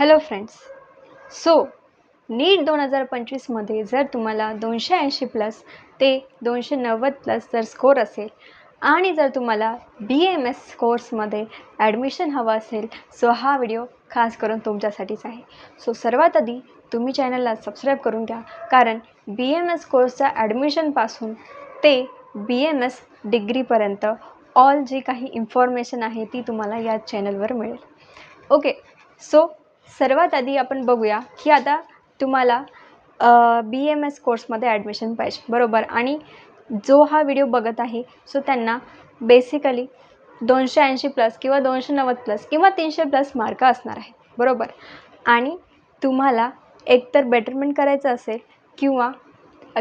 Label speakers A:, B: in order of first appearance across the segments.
A: Hello friends so नीट दोन हजार पंचवीसमध्ये जर तुम्हाला दोनशे ऐंशी प्लस ते दोनशे नव्वद प्लस जर स्कोर असेल आणि जर तुम्हाला बी एम एस कोर्समध्ये ॲडमिशन हवं असेल सो हा व्हिडिओ खास करून तुमच्यासाठीच आहे. सो सर्वात आधी तुम्ही चॅनलला सबस्क्राईब करून घ्या कारण बी एम एस कोर्सच्या ॲडमिशनपासून ते बी एम एस डिग्रीपर्यंत ऑल जी काही इन्फॉर्मेशन आहे ती तुम्हाला या चॅनलवर मिळेल. ओके सो सर्वात आधी आपण बघूया की आता तुम्हाला बी एम एस कोर्समध्ये ॲडमिशन पाहिजे. बरोबर? आणि जो हा व्हिडिओ बघत आहे सो त्यांना बेसिकली दोनशे ऐंशी प्लस किंवा दोनशे नव्वद प्लस किंवा तीनशे प्लस मार्क असणार आहे बरोबर? आणि तुम्हाला एकतर बेटरमेंट करायचं असेल किंवा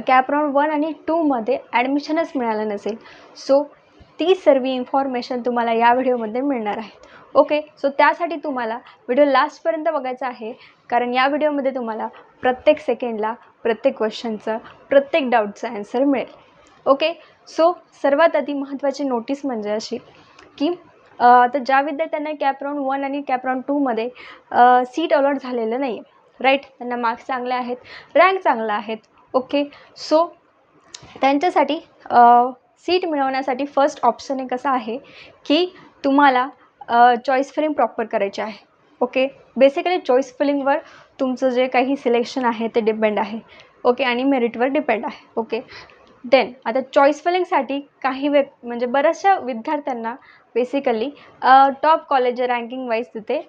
A: कॅपराऊंड वन आणि टूमध्ये ॲडमिशनच मिळालं नसेल सो ती सर्व इन्फॉर्मेशन तुम्हाला या व्हिडिओमध्ये मिळणार आहे. ओके सो त्यासाठी तुम्हाला व्हिडिओ लास्टपर्यंत बघायचा आहे. कारण या व्हिडिओमध्ये तुम्हाला प्रत्येक सेकंडला प्रत्येक क्वेश्चनचं प्रत्येक डाऊटचं ॲन्सर मिळेल. ओके सो सर्वात आधी महत्त्वाची नोटीस म्हणजे अशी की तर ज्या विद्यार्थ्यांना कॅपराऊंड वन आणि कॅपराऊंड टूमध्ये सीट अलॉट झालेलं नाही आहे राईट त्यांना मार्क्स चांगले आहेत रँक चांगला आहेत ओके सो त्यांच्यासाठी सीट मिळवण्यासाठी फर्स्ट ऑप्शन एक असं आहे की तुम्हाला चॉईस फिलिंग प्रॉपर करायची आहे. ओके बेसिकली चॉईस फिलिंगवर तुमचं जे काही सिलेक्शन आहे ते डिपेंड आहे. ओके आणि मेरिटवर डिपेंड आहे. ओके देन आता चॉईस फिलिंगसाठी काही वे म्हणजे बऱ्याचशा विद्यार्थ्यांना basically top college ranking wise तिथे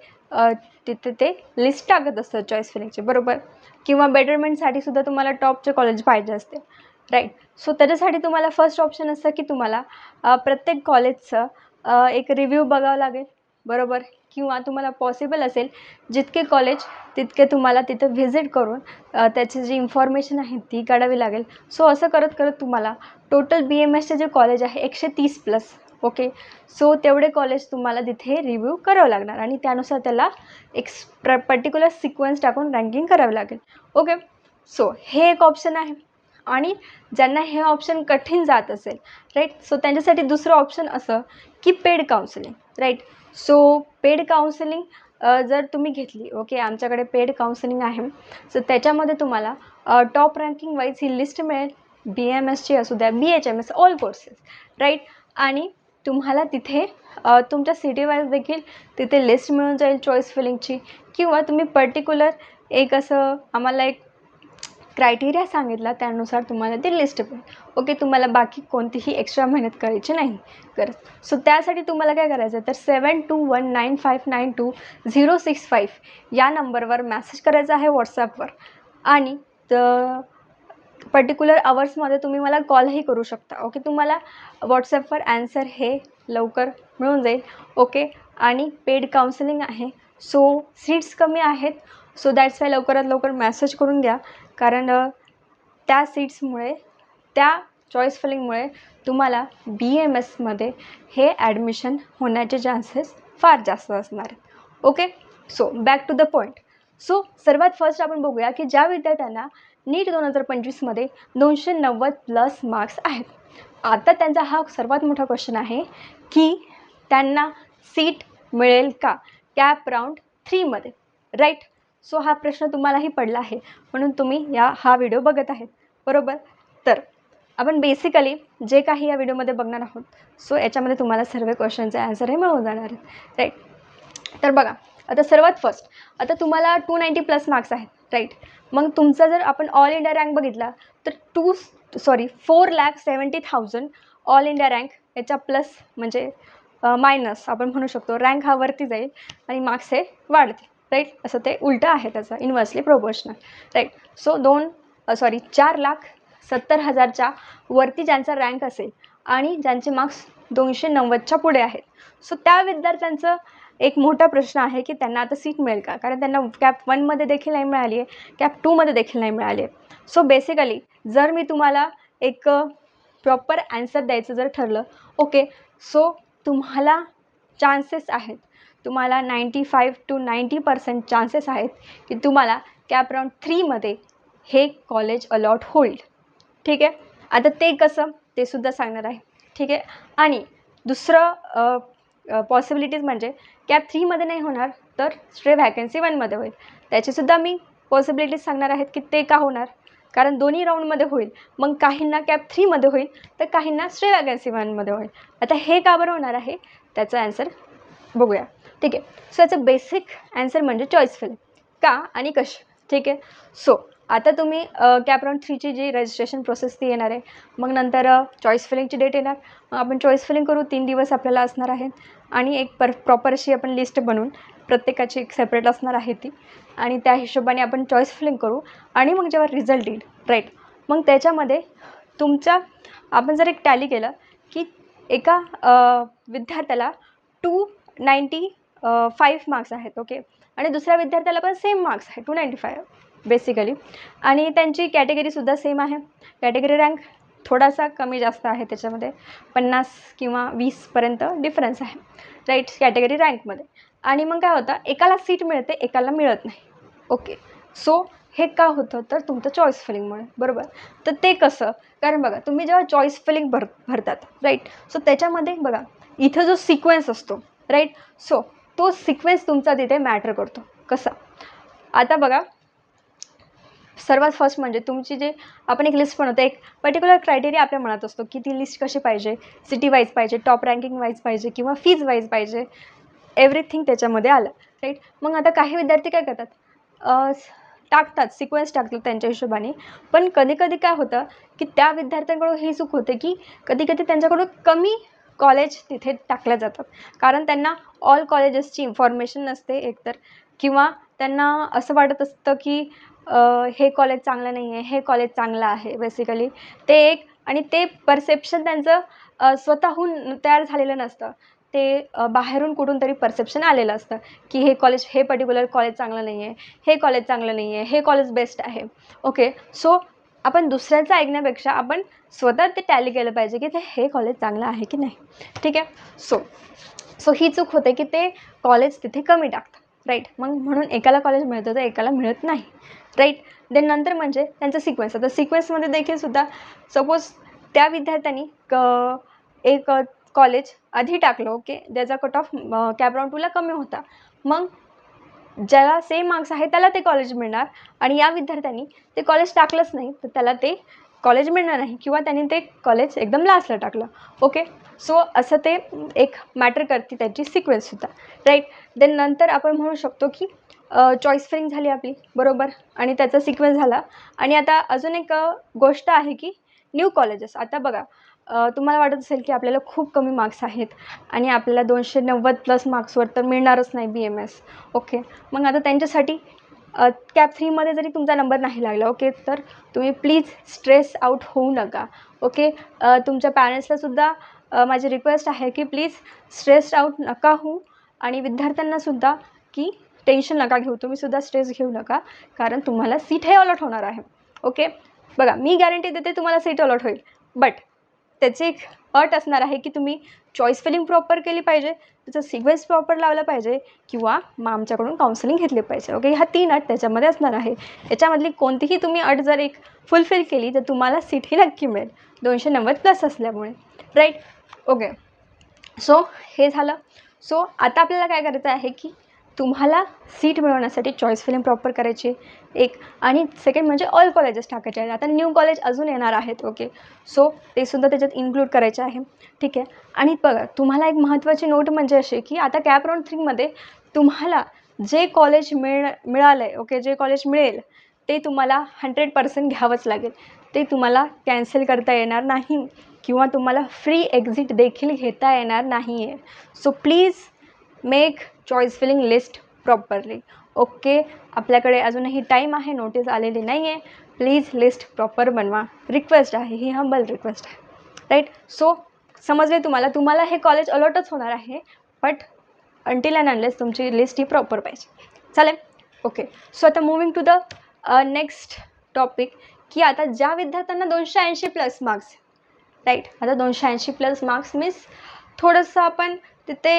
A: तिथे ते लिस्ट टाकत असतं चॉईस फिलिंगचे बरोबर? किंवा बेटरमेंटसाठी सुद्धा तुम्हाला टॉपचे कॉलेज पाहिजे असते. राईट सो त्याच्यासाठी तुम्हाला फर्स्ट ऑप्शन असतं की तुम्हाला प्रत्येक कॉलेजचं एक रिव्ह्यू बघावं लागेल. बरोबर? किंवा तुम्हाला पॉसिबल असेल जितके कॉलेज तितके तुम्हाला तिथं व्हिजिट करून त्याची जी इन्फॉर्मेशन आहे ती काढावी लागेल. सो असं करत करत तुम्हाला टोटल बी एम एसचे जे कॉलेज आहे एकशे तीस प्लस ओके सो तेवढे कॉलेज तुम्हाला तिथे रिव्ह्यू करावं लागणार. आणि त्यानुसार त्याला एक प्र पर्टिक्युलर सिक्वेन्स टाकून रँकिंग करावी लागेल. ओके सो हे एक ऑप्शन आहे. आणि ज्यांना हे ऑप्शन कठीण जात असेल राईट सो त्यांच्यासाठी दुसरं ऑप्शन असं की paid counselling right so paid counselling जर तुम्ही घेतली ओके आमच्याकडे पेड काउन्सिलिंग आहे. सो त्याच्यामध्ये तुम्हाला टॉप रँकिंग वाईज ही लिस्ट मिळेल. बी एम एसची असू द्या B H M S all courses right आणि तुम्हाला तिथे तुमच्या सिटी वाईज देखील तिथे लिस्ट मिळून जाईल चॉईस फिलिंगची किंवा तुम्ही पर्टिक्युलर एक असं आम्हाला एक क्रायटेरिया सांगितला त्यानुसार तुम्हाला ते लिस्ट पण ओके तुम्हाला बाकी कोणतीही एक्स्ट्रा मेहनत करायची नाही. करत सो त्यासाठी तुम्हाला काय करायचं आहे? तर seven two one nine five nine two zero six five या नंबरवर मॅसेज करायचा आहे व्हॉट्सॲपवर आणि तर पर्टिक्युलर आवर्समध्ये तुम्ही मला कॉलही करू शकता. ओके तुम्हाला व्हॉट्सॲपवर ॲन्सर हे लवकर मिळून जाईल. ओके आणि पेड काउन्सिलिंग आहे. सो सीट्स कमी आहेत. सो दॅट्स वाय लवकरात लवकर मॅसेज करून घ्या कारण त्या सीट्समुळे त्या चॉईस फिलिंगमुळे तुम्हाला बी एम एसमध्ये हे ॲडमिशन होण्याचे चान्सेस फार जास्त असणार. आहेत okay so back to the point so सर्वात फर्स्ट आपण बघूया की ज्या विद्यार्थ्यांना नीट दोन हजार पंचवीसमध्ये दोनशे नव्वद प्लस मार्क्स आहेत. आता त्यांचा हा सर्वात मोठा क्वेश्चन आहे की त्यांना सीट मिळेल का? कॅप राऊंड थ्रीमध्ये राईट सो हा प्रश्न तुम्हालाही पडला आहे. म्हणून तुम्ही या हा व्हिडिओ बघत आहेत. बरोबर? तर आपण बेसिकली जे काही या व्हिडिओमध्ये बघणार आहोत सो याच्यामध्ये तुम्हाला सर्व क्वेश्चनचे आन्सर हे मिळून जाणार आहेत. राईट तर बघा आता सर्वात फर्स्ट आता तुम्हाला टू नाईंटी प्लस मार्क्स आहेत. राईट मग तुमचा जर आपण ऑल इंडिया रँक बघितला तर two sorry four lakh seventy thousand all India rank याच्या प्लस म्हणजे मायनस आपण म्हणू शकतो रँक हा वरती जाईल आणि मार्क्स हे वाढतील. राईट असं ते उलटं आहे त्याचं. इन्व्हर्सली प्रोपोर्शनल राईट सो दोन सॉरी चार लाख सत्तर हजारच्या वरती ज्यांचा रँक असेल आणि ज्यांचे मार्क्स दोनशे नव्वदच्या पुढे आहेत. सो त्या विद्यार्थ्यांचं एक मोठा प्रश्न आहे की त्यांना आता सीट मिळेल का? कारण त्यांना कॅप वनमध्ये देखील नाही मिळाली आहे कॅप टूमध्ये देखील नाही मिळाली आहे. सो बेसिकली जर मी तुम्हाला एक प्रॉपर ॲन्सर द्यायचं जर ठरलं ओके सो तुम्हाला चान्सेस आहेत तुम्हाला ninety five to ninety percent chances आहेत की तुम्हाला कॅप राऊंड थ्रीमध्ये हे कॉलेज अलॉट होईल. ठीक आहे? आता ते कसं? ते सुद्धा सांगणार आहे. ठीक आहे? आणि दुसरं पॉसिबिलिटीज म्हणजे कॅप थ्रीमध्ये नाही होणार तर स्ट्रे व्हॅकन्सी वनमध्ये होईल. त्याचीसुद्धा मी पॉसिबिलिटीज सांगणार आहेत की ते का होणार? कारण दोन्ही राऊंडमध्ये होईल. मग काहींना कॅप थ्रीमध्ये होईल तर काहींना स्ट्रे व्हॅकन्सी वनमध्ये होईल. आता हे का बरं होणार आहे? त्याचा ॲन्सर बघूया. ठीक आहे. सो याचं बेसिक ॲन्सर म्हणजे चॉईस फिलिंग का आणि कशी? ठीक आहे. सो आता तुम्ही कॅप राऊंड थ्रीची जी रजिस्ट्रेशन प्रोसेस ती येणार आहे. मग नंतर चॉईस फिलिंगची डेट येणार. मग आपण चॉईस फिलिंग करू. तीन दिवस आपल्याला असणार आहेत. आणि एक पर प्रॉपर अशी आपण लिस्ट बनवून प्रत्येकाची एक सेपरेट असणार आहे ती. आणि त्या हिशोबाने आपण चॉईस फिलिंग करू. आणि मग जेव्हा रिझल्ट येईल राईट मग त्याच्यामध्ये तुमच्या आपण जर एक टॅली केलं की एका विद्यार्थ्याला टू नाईंटी फाईव्ह मार्क्स आहेत ओके आणि दुसऱ्या विद्यार्थ्याला पण सेम मार्क्स आहे टू नाईंटी फाईव्ह बेसिकली आणि त्यांची कॅटेगरीसुद्धा सेम आहे. कॅटेगरी रँक थोडासा कमी जास्त आहे त्याच्यामध्ये. पन्नास किंवा वीसपर्यंत डिफरन्स आहे. राईट कॅटेगरी रँकमध्ये आणि मग काय होतं एकाला सीट मिळते एकाला मिळत नाही. ओके सो हे का होतं? तर तुमचं चॉईस फिलिंगमुळे बरोबर? तर ते कसं? कारण बघा तुम्ही जेव्हा चॉईस फिलिंग भर भरतात राईट सो त्याच्यामध्ये बघा इथं जो सिक्वेन्स असतो राईट सो तो सिक्वेन्स तुमचा तिथे मॅटर करतो. कसा? आता बघा सर्वात फर्स्ट म्हणजे तुमची जे आपण एक लिस्ट बनवतो एक पर्टिक्युलर क्रायटेरिया आपल्या मनात असतो की ती लिस्ट कशी पाहिजे सिटी वाईज पाहिजे टॉप रँकिंग वाईज पाहिजे किंवा फीज वाईज पाहिजे एव्हरीथिंग त्याच्यामध्ये आलं राईट मग आता काही विद्यार्थी काय करतात? टाकतात सिक्वेन्स टाकतात त्यांच्या हिशोबाने. पण कधी कधी काय होतं की त्या विद्यार्थ्यांकडून ही चूक होते की कधी कधी त्यांच्याकडून कमी कॉलेज तिथे टाकल्या जातात. कारण त्यांना ऑल कॉलेजेसची इन्फॉर्मेशन नसते एकतर. किंवा त्यांना असं वाटत असतं की हे कॉलेज चांगलं नाही आहे हे कॉलेज चांगलं आहे बेसिकली ते एक आणि ते परसेप्शन त्यांचं स्वतःहून तयार झालेलं नसतं. ते बाहेरून कुठून तरी परसेप्शन आलेलं असतं की हे कॉलेज हे पर्टिक्युलर कॉलेज चांगलं नाही आहे हे कॉलेज चांगलं नाही आहे हे कॉलेज बेस्ट आहे. ओके सो आपण दुसऱ्यांचं ऐकण्यापेक्षा आपण स्वतः ते टॅली केलं पाहिजे की ते हे कॉलेज चांगलं आहे की नाही. ठीक आहे? सो सो ही चूक होते की ते कॉलेज तिथे कमी टाकतात. राईट मग म्हणून एकाला कॉलेज मिळतं तर एकाला मिळत नाही. राईट देन नंतर म्हणजे त्यांचं सिक्वेन्स आता सिक्वेन्समध्ये देखील सुद्धा सपोज त्या विद्यार्थ्यांनी क एक कॉलेज आधी टाकलं ओके ज्याचा कट ऑफ कॅप राऊंड टूला कमी होता. मग ज्याला सेम मार्क्स आहे त्याला ते कॉलेज मिळणार. आणि या विद्यार्थ्यांनी ते कॉलेज टाकलंच नाही तर त्याला ते कॉलेज मिळणार नाही किंवा त्यांनी ते कॉलेज एकदम लास्टला टाकलं. ओके सो असं ते एक मॅटर करते त्याची सिक्वेन्ससुद्धा राईट देन नंतर आपण म्हणू शकतो की चॉईस फिरिंग झाली आपली. बरोबर? आणि त्याचा सिक्वेन्स झाला. आणि आता अजून एक गोष्ट आहे की न्यू कॉलेजेस आता बघा तुम्हाला वाटत असेल की आपल्याला खूप कमी मार्क्स आहेत आणि आपल्याला दोनशे नव्वद प्लस मार्क्सवर तर मिळणारच नाही बी एम एस ओके मग आता त्यांच्यासाठी कॅप थ्रीमध्ये जरी तुमचा नंबर नाही लागला ओके तर तुम्ही प्लीज स्ट्रेस आऊट होऊ नका. ओके तुमच्या पॅरेंट्सलासुद्धा माझी रिक्वेस्ट आहे की प्लीज स्ट्रेस्ड आऊट नका होऊ आणि विद्यार्थ्यांनासुद्धा की टेन्शन नका घेऊ. तुम्हीसुद्धा स्ट्रेस घेऊ नका कारण तुम्हाला सीट हे अलॉट होणार आहे. ओके बघा मी गॅरंटी देते तुम्हाला सीट अलॉट होईल. बट त्याची एक अट असणार आहे की तुम्ही चॉईस फिलिंग प्रॉपर केली पाहिजे त्याचं सिक्वेन्स प्रॉपर लावलं पाहिजे किंवा मग आमच्याकडून काउन्सिलिंग घेतली पाहिजे. ओके ह्या तीन अट त्याच्यामध्ये असणार आहे. याच्यामधली कोणतीही तुम्ही अट जर एक फुलफिल केली तर तुम्हाला सीट ही नक्की मिळेल. दोनशे नव्वद प्लस असल्यामुळे. राईट ओके सो हे झालं. सो आता आपल्याला काय करायचं आहे की तुम्हाला सीट मिळवण्यासाठी चॉईस फिलिंग प्रॉपर करायची एक. आणि सेकंड म्हणजे ऑल कॉलेजेस टाकायचे आहेत. आता न्यू कॉलेज अजून येणार आहेत ओके सो ते सुद्धा त्याच्यात इन्क्लूड करायचे आहे. ठीक आहे? आणि बघा तुम्हाला एक महत्त्वाची नोट म्हणजे अशी की आता कॅप राऊंड थ्रीमध्ये तुम्हाला जे कॉलेज मिळ मिळालं आहे ओके जे कॉलेज मिळेल ते तुम्हाला हंड्रेड पर्सेंट घ्यावंच लागेल. ते तुम्हाला कॅन्सल करता येणार नाही किंवा तुम्हाला फ्री एक्झिट देखील घेता येणार नाही आहे so please make choice filling list properly okay आपल्याकडे अजूनही टाईम आहे नोटीस आलेली नाही आहे प्लीज लिस्ट प्रॉपर बनवा. रिक्वेस्ट आहे ही हंबल रिक्वेस्ट आहे. राईट सो समजले तुम्हाला? तुम्हाला हे कॉलेज अलॉटच होणार आहे बट अंटील अँड अनलेस तुमची लिस्ट ही प्रॉपर पाहिजे. चालेल? ओके सो आता moving to the next topic की आता ज्या विद्यार्थ्यांना दोनशे ऐंशी प्लस मार्क्स राईट आता दोनशे ऐंशी प्लस मार्क्स मीन्स थोडंसं आपण तिथे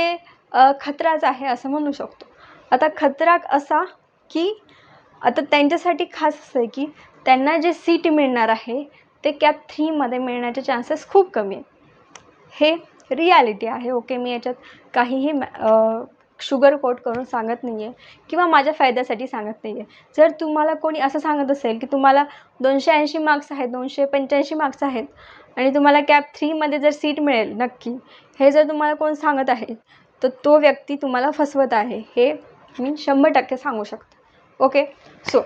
A: खतराच आहे असं म्हणू शकतो. आता खतरा असा की आता त्यांच्यासाठी खास असं आहे की त्यांना जे सीट मिळणार आहे ते कॅप थ्रीमध्ये मिळण्याचे चान्सेस खूप कमी आहे हे रियालिटी आहे ओके मी याच्यात काहीही शुगर कोट करून सांगत नाही आहे किंवा माझ्या फायद्यासाठी सांगत नाही आहे जर तुम्हाला कोणी असं सांगत असेल की तुम्हाला दोनशे ऐंशी मार्क्स आहेत दोनशे पंच्याऐंशी मार्क्स आहेत आणि तुम्हाला कॅप थ्रीमध्ये जर सीट मिळेल नक्की हे जर तुम्हाला कोण सांगत आहे तर तो व्यक्ती तुम्हाला फसवत आहे. हे मी शंभर टक्के सांगू शकते. ओके? सो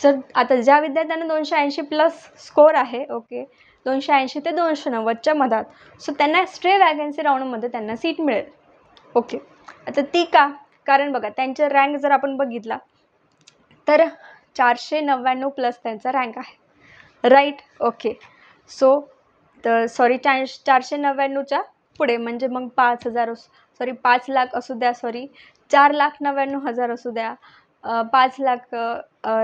A: जर आता ज्या विद्यार्थ्यांना दोनशे ऐंशी प्लस स्कोर आहे ओके? दोनशे ऐंशी ते दोनशे नव्वदच्या मधात सो त्यांना स्ट्रे वॅगन्सी राऊंडमध्ये त्यांना सीट मिळेल. ओके? आता ती का? कारण बघा त्यांचा रँक जर आपण बघितला तर चारशे नव्याण्णव प्लस त्यांचा रँक आहे. Right okay? सो तर सॉरी चार चारशे नव्याण्णवच्या पुढे म्हणजे मग पाच हजार सॉरी पाच लाख असू द्या सॉरी चार लाख नव्याण्णव हजार असू द्या पाच लाख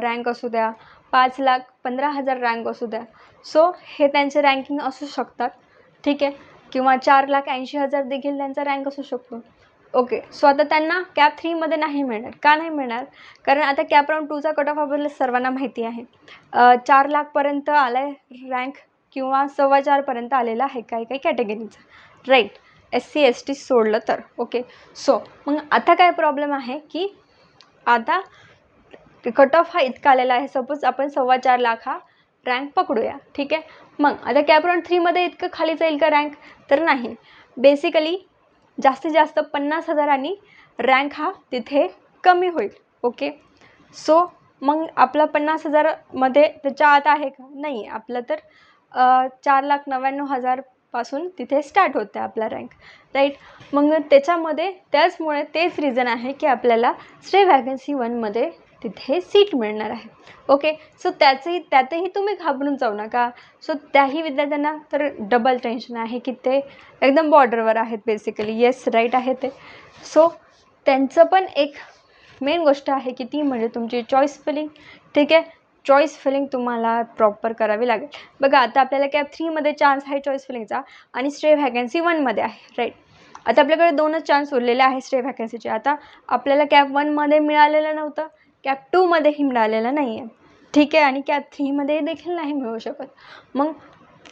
A: रँक असू द्या पाच लाख पंधरा हजार रँक असू द्या. सो हे त्यांचे रँकिंग असू शकतात ठीक आहे? किंवा चार लाख ऐंशी हजार देखील त्यांचा रँक असू शकतो. ओके सो आता त्यांना कॅप थ्रीमध्ये नाही मिळणार. का नाही मिळणार? कारण आता कॅप राऊंड टूचा कट ऑफ आपल्याला सर्वांना माहिती आहे. चार लाखपर्यंत आला आहे रँक किंवा सव्वा चारपर्यंत आलेला आहे काही काही कॅटेगरीचा right S C S T सोडलं तर. ओके सो मग आता काय प्रॉब्लेम आहे की आता कट ऑफ हा इतका आलेला आहे. सपोज आपण सव्वा चार लाख हा रँक पकडूया. ठीक आहे? मग आता कॅप थ्रीमध्ये इतकं खाली जाईल का रँक तर नाही. बेसिकली जास्तीत जास्त पन्नास हजारांनी रँक हा तिथे कमी होईल. ओके सो मग आपला पन्नास हजारमध्ये त्याच्या आत आहे का? नाही. आपलं तर चार लाख नव्याण्णव हजार पासून तिथे स्टार्ट होते आपला रँक राईट मग त्याच्यामध्ये त्याचमुळे तेच रिझन आहे की आपल्याला स्टे वॅकन्सी वनमध्ये तिथे सीट मिळणार आहे. ओके सो त्याचंही त्यातही तुम्ही घाबरून जाऊ नका. सो त्याही विद्यार्थ्यांना तर डबल टेन्शन आहे की ते एकदम बॉर्डरवर आहेत बेसिकली येस राईट आहे ते. सो त्यांचं पण एक मेन गोष्ट आहे की ती म्हणजे तुमची चॉईस फिलिंग ठीक आहे? चॉईस फिलिंग तुम्हाला प्रॉपर करावी लागेल. बघा आता आपल्याला कॅप थ्रीमध्ये चान्स आहे चॉईस फिलिंगचा आणि स्ट्रे व्हॅकन्सी वनमध्ये आहे राईट आता आपल्याकडे दोनच चान्स उरलेले आहे स्ट्रे व्हॅकन्सीचे आता आपल्याला कॅप वनमध्ये मिळालेलं नव्हतं कॅप टूमध्येही मिळालेलं नाही आहे ठीक आहे आणि कॅप थ्रीमध्ये देखील नाही मिळू शकत. मग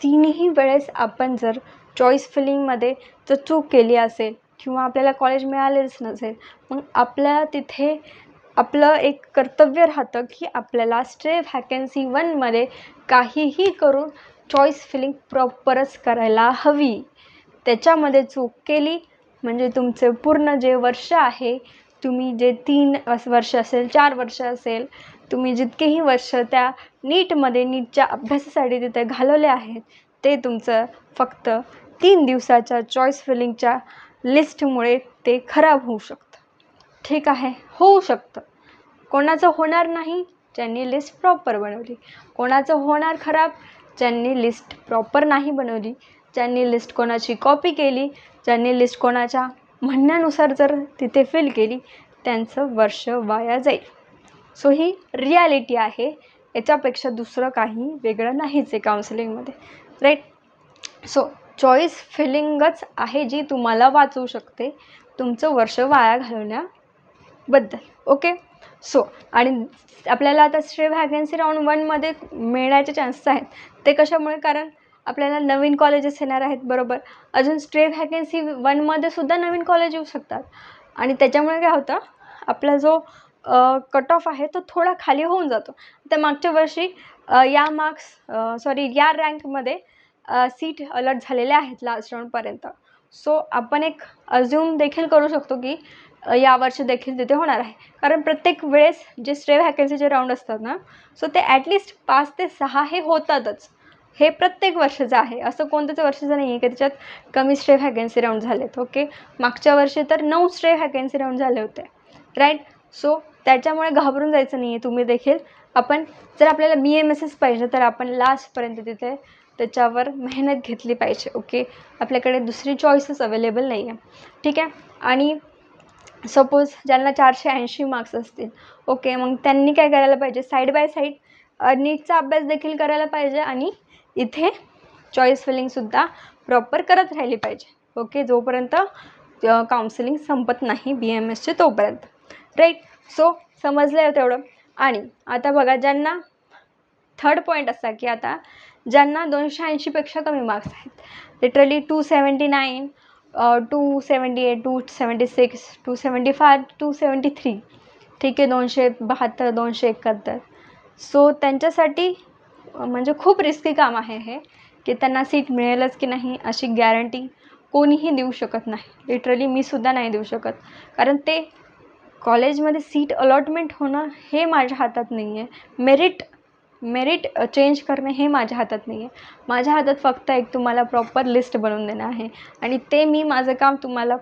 A: तिन्ही वेळेस आपण जर चॉईस फिलिंगमध्ये जर चूक केली असेल किंवा आपल्याला कॉलेज मिळालेच नसेल मग आपल्याला तिथे आपलं एक कर्तव्य राहतं की आपल्याला स्ट्रे व्हॅकन्सी वनमध्ये काहीही करून चॉईस फिलिंग प्रॉपरच करायला हवी. त्याच्यामध्ये चूक केली म्हणजे तुमचे पूर्ण जे वर्ष आहे तुम्ही जे तीन वर्ष असेल चार वर्ष असेल तुम्ही जितकेही वर्ष त्या नीटमध्ये नीटच्या अभ्यासासाठी तिथे घालवले आहेत ते तुमचं फक्त तीन दिवसाच्या चॉईस फिलिंगच्या लिस्टमुळे ते खराब होऊ शकतं. ठीक आहे होऊ शकतं. कोणाचं होणार नाही ज्यांनी लिस्ट प्रॉपर बनवली. कोणाचं होणार खराब ज्यांनी लिस्ट प्रॉपर नाही बनवली. ज्यांनी लिस्ट कोणाची कॉपी केली ज्यांनी लिस्ट कोणाच्या म्हणण्यानुसार जर तिथे फिल केली त्यांचं वर्ष वाया जाईल. सो ही रियालिटी आहे. याच्यापेक्षा दुसरं काही वेगळं नाहीच आहे काउन्सिलिंगमध्ये राईट सो चॉईस फिलिंगच आहे जी तुम्हाला वाचवू शकते. तुमचं वर्ष वाया बद्दल ओके? सो आणि आपल्याला आता स्ट्रे व्हॅकन्सी राऊंड वनमध्ये मिळण्याचे चान्सेस आहेत. ते कशामुळे? कारण आपल्याला नवीन कॉलेजेस येणार आहेत बरोबर? अजून स्ट्रे व्हॅकन्सी वनमध्ये सुद्धा नवीन कॉलेज येऊ शकतात. आणि त्याच्यामुळे काय होतं? आपला जो कट ऑफ आहे तो थोडा खाली होऊन जातो. तर मागच्या वर्षी या मार्क्स सॉरी या रँकमध्ये सीट अलर्ट झालेल्या आहेत लास्ट राऊंडपर्यंत सो आपण एक अज्युम देखील करू शकतो की यावर्षी देखील तिथे होणार आहे. कारण प्रत्येक वेळेस जे स्ट्रे व्हॅकन्सीचे राऊंड असतात ना सो ते ॲटलिस्ट पाच ते सहा हे होतातच. हे प्रत्येक वर्षाचं आहे. असं कोणतंच वर्षाचं नाही आहे की त्याच्यात कमी स्ट्रे व्हॅकन्सी राऊंड झालेत ओके मागच्या वर्षी तर नऊ स्ट्रे व्हॅकन्सी राऊंड झाले होते राईट सो त्याच्यामुळे घाबरून जायचं नाही आहे तुम्ही देखील. आपण जर आपल्याला बी एम एस एस पाहिजे तर आपण लास्टपर्यंत तिथे त्याच्यावर मेहनत घेतली पाहिजे ओके आपल्याकडे दुसरी चॉईसेस अवेलेबल नाही आहे ठीक आहे? आणि सपोज ज्यांना चारशे ऐंशी मार्क्स असतील. ओके मग त्यांनी काय करायला पाहिजे? साईड बाय साईड नीटचा अभ्यास देखील करायला पाहिजे आणि इथे चॉईस फिलिंगसुद्धा प्रॉपर करत राहिली पाहिजे. ओके जोपर्यंत काउन्सिलिंग संपत नाही बी एम एसचे तोपर्यंत. राईट सो समजलं तेवढं. आणि आता बघा ज्यांना थर्ड पॉईंट असा की आता ज्यांना दोनशे ऐंशीपेक्षा कमी मार्क्स आहेत. Literally two seventy nine two seventy eight two seventy six two seventy five two seventy three ठीक आहे दोनशे बहात्तर दोनशे एकाहत्तर. सो त्यांच्यासाठी म्हणजे खूप रिस्की काम आहे हे की त्यांना सीट मिळेलच की नाही अशी गॅरंटी कोणीही देऊ शकत नाही. लिटरली मी सुद्धा नाही देऊ शकत. कारण ते कॉलेजमध्ये सीट अलॉटमेंट होणं हे माझ्या हातात नाही आहे मेरिट मेरिट चेंज करणे हे माझ्या हातात नाही आहे माझ्या हातात फक्त एक तुम्हाला प्रॉपर लिस्ट बनवून देणं आहे. आणि ते मी माझं काम तुम्हाला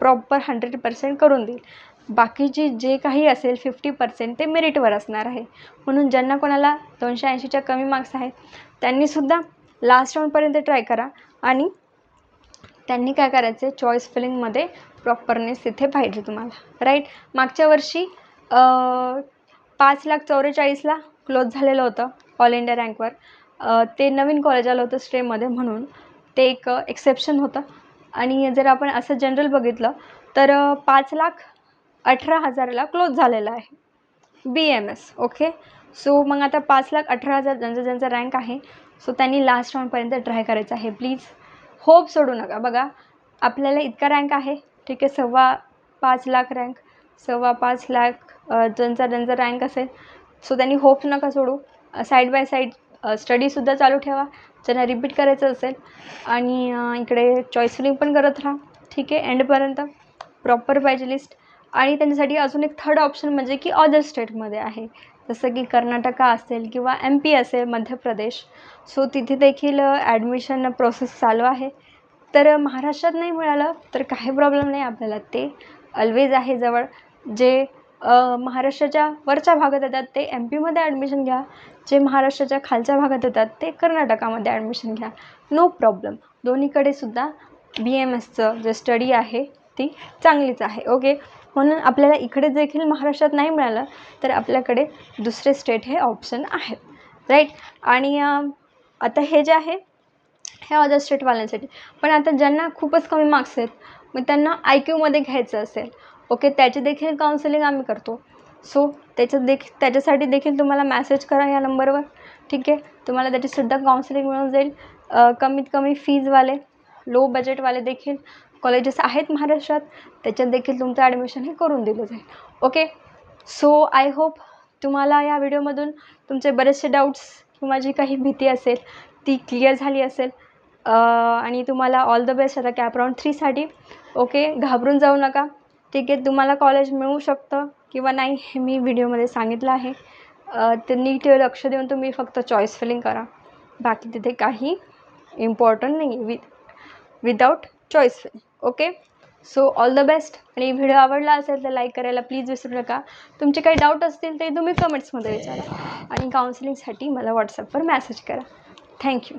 A: प्रॉपर हंड्रेड पर्सेंट करून देईल. बाकीची जे काही असेल फिफ्टी पर्सेंट ते मेरिटवर असणार आहे. म्हणून ज्यांना कोणाला दोनशे ऐंशीच्या कमी मार्क्स आहेत त्यांनीसुद्धा लास्ट राऊंडपर्यंत ट्राय करा. आणि त्यांनी काय करायचं आहे चॉईस फिलिंगमध्ये प्रॉपरनेस तिथे पाहिजे तुम्हाला. राईट मागच्या वर्षी पाच लाख चौवेचाळीसला क्लोज झालेलं होतं ऑल इंडिया रँकवर ते नवीन कॉलेज आलं होतं स्ट्रीममध्ये म्हणून. ते एक एक्सेप्शन होतं. आणि जर आपण असं जनरल बघितलं तर पाच लाख अठरा हजारला क्लोज झालेलं आहे. B M S okay so मग आता पाच लाख अठरा हजार ज्यांचा ज्यांचा रँक आहे सो त्यांनी लास्ट राऊंडपर्यंत ट्राय करायचं आहे. प्लीज होप सोडू नका. बघा आपल्याला इतका रँक आहे. ठीक आहे सव्वा पाच लाख रँक सव्वा पाच लाख ज्यांचा ज्यांचा रँक असेल सो त्यांनी होप नका सोडू. साईड बाय साईड स्टडीसुद्धा चालू ठेवा. ज्यांना रिपीट करायचं असेल. आणि इकडे चॉईस फिलिंग पण करत राहा. ठीक आहे? एंडपर्यंत प्रॉपर पाहिजे लिस्ट आणि त्यांच्यासाठी अजून एक थर्ड ऑप्शन म्हणजे की अदर स्टेटमध्ये आहे. जसं की कर्नाटका असेल किंवा एम पी असेल मध्य प्रदेश. सो तिथे देखील ॲडमिशन प्रोसेस चालू आहे. तर महाराष्ट्रात नाही मिळालं तर काही प्रॉब्लेम नाही आपल्याला. ते ऑलवेज आहे जवळ. जे महाराष्ट्राच्या वरच्या भागात येतात ते एम पीमध्ये ॲडमिशन घ्या. जे महाराष्ट्राच्या खालच्या भागात येतात ते कर्नाटकामध्ये ॲडमिशन घ्या. नो प्रॉब्लेम दोन्हीकडे सुद्धा बी एम एसचं जे स्टडी आहे ती चांगलीच आहे. ओके म्हणून आपल्याला इकडे देखील महाराष्ट्रात नाही मिळालं तर आपल्याकडे दुसरे स्टेट हे ऑप्शन आहेत. राईट आणि आता हे जे आहे हे अदर स्टेटवाल्यांसाठी पण आता ज्यांना खूपच कमी मार्क्स आहेत मग त्यांना आय क्यूमध्ये घ्यायचं असेल ओके त्याचे देखील काउन्सिलिंग आम्ही करतो. सो त्याच्यात देखील त्याच्यासाठी देखील तुम्हाला मॅसेज करा या नंबरवर ठीक आहे? तुम्हाला त्याचीसुद्धा काउन्सिलिंग मिळून जाईल. कमीत कमी फीजवाले लो बजेटवाले देखील कॉलेजेस आहेत महाराष्ट्रात. त्याच्यात देखील तुमचं ॲडमिशन हे करून दिलं जाईल. ओके सो आय होप तुम्हाला या व्हिडिओमधून तुमचे बरेचसे डाऊट्स किंवा जी काही भीती असेल ती क्लिअर झाली असेल. आणि तुम्हाला ऑल द बेस्ट आता कॅप राऊंड थ्रीसाठी ओके घाबरून जाऊ नका. ठीक आहे तुम्हाला कॉलेज मिळू शकतं किंवा नाही हे मी व्हिडिओमध्ये सांगितलं आहे. ते नीट लक्ष देऊन तुम्ही फक्त चॉईस फिलिंग करा. बाकी तिथे काही इम्पॉर्टंट नाही आहे with without choice filling okay so all the best आणि व्हिडिओ आवडला असेल तर लाईक करायला प्लीज विसरू नका. तुमचे काही डाऊट असतील ते तुम्ही कमेंट्समध्ये विचारा. आणि काउन्सिलिंगसाठी मला व्हॉट्सअपवर मॅसेज करा. थँक्यू